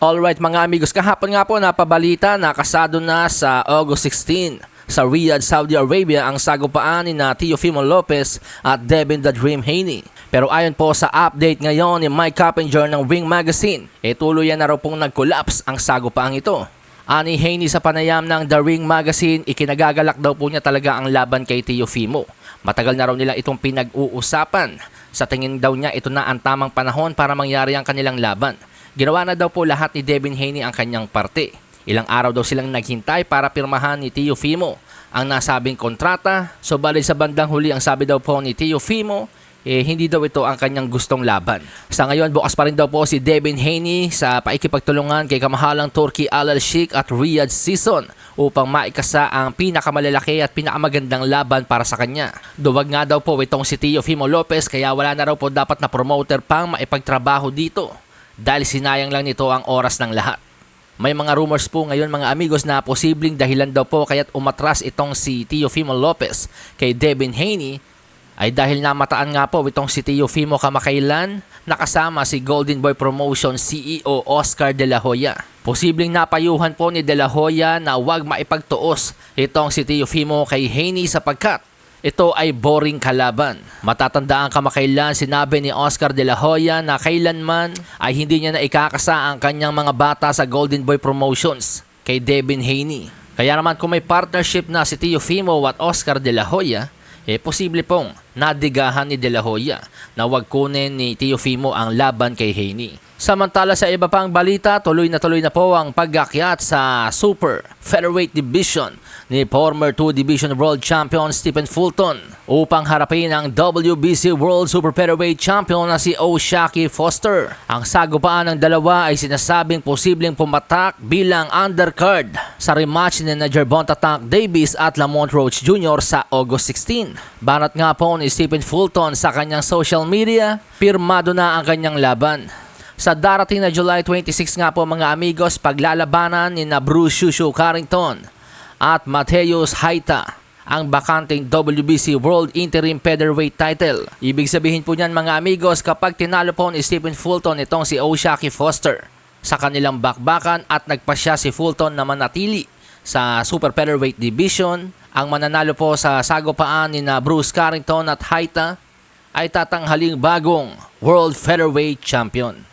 Alright mga amigos, kahapon nga po napabalita na kasado na sa August 16 sa Riyadh, Saudi Arabia ang sagupaan ni Teofimo Lopez at Devin the Dream Haney. Pero ayon po sa update ngayon ni Mike Coppinger ng Ring Magazine, e tuluyan na raw pong nag-collapse ang sagupaang ito. Ani Haney sa panayam ng The Ring Magazine, ikinagagalak daw po niya talaga ang laban kay Teofimo. Matagal na raw nila itong pinag-uusapan. Sa tingin daw niya, ito na ang tamang panahon para mangyari ang kanilang laban. Ginawa na daw po lahat ni Devin Haney ang kanyang parte. Ilang araw daw silang naghintay para pirmahan ni Teofimo ang nasabing kontrata. So bali sa bandang huli ang sabi daw po ni Teofimo, eh, hindi daw ito ang kanyang gustong laban. Sa ngayon, bukas pa rin daw po si Devin Haney sa paikipagtulungan kay kamahalang Turkey Al Sheikh at Riyadh Season upang maikasa ang pinakamalalaki at pinakamagandang laban para sa kanya. Duwag nga daw po itong si Teofimo Lopez kaya wala na raw po dapat na promoter pang maipagtrabaho dito dahil sinayang lang nito ang oras ng lahat. May mga rumors po ngayon mga amigos na posibleng dahilan daw po kaya't umatras itong si Teofimo Lopez kay Devin Haney ay dahil namataan nga po itong si Teofimo kamakailan nakasama si Golden Boy Promotion CEO Oscar De La Hoya. Posibleng napayuhan po ni De La Hoya na huwag maipagtuos itong si Teofimo kay Haney sapagkat ito ay boring kalaban. Matatandaan kamakailan sinabi ni Oscar De La Hoya na kailanman ay hindi niya na ikakasa ang kanyang mga bata sa Golden Boy Promotions kay Devin Haney. Kaya naman kung may partnership na si Teofimo at Oscar De La Hoya, eh posible pong nadigahan ni De La Hoya na wag kunin ni Teofimo ang laban kay Haney. Samantala sa iba pang balita, tuloy na tuloy na po ang pagakyat sa Super Featherweight Division ni former 2 Division World Champion Stephen Fulton upang harapin ang WBC World Super Featherweight Champion na si Oshaki Foster. Ang sagupaan ng dalawa ay sinasabing posibleng pumatak bilang undercard sa rematch ni na Gervonta Tank Davis at Lamont Roach Jr. sa August 16. Banat nga po ni Stephen Fulton sa kanyang social media, pirmado na ang kanyang laban. Sa darating na July 26 nga po mga amigos, paglalabanan ni na Bruce Shushu Carrington at Mateus Haita ang bakanting WBC World Interim Featherweight title. Ibig sabihin po niyan mga amigos kapag tinalo po ni Stephen Fulton itong si Oshaki Foster sa kanilang bakbakan at nagpasya si Fulton na manatili sa Super Featherweight Division. Ang mananalo po sa sagupaan ni na Bruce Carrington at Haita ay tatanghaling bagong World Featherweight Champion.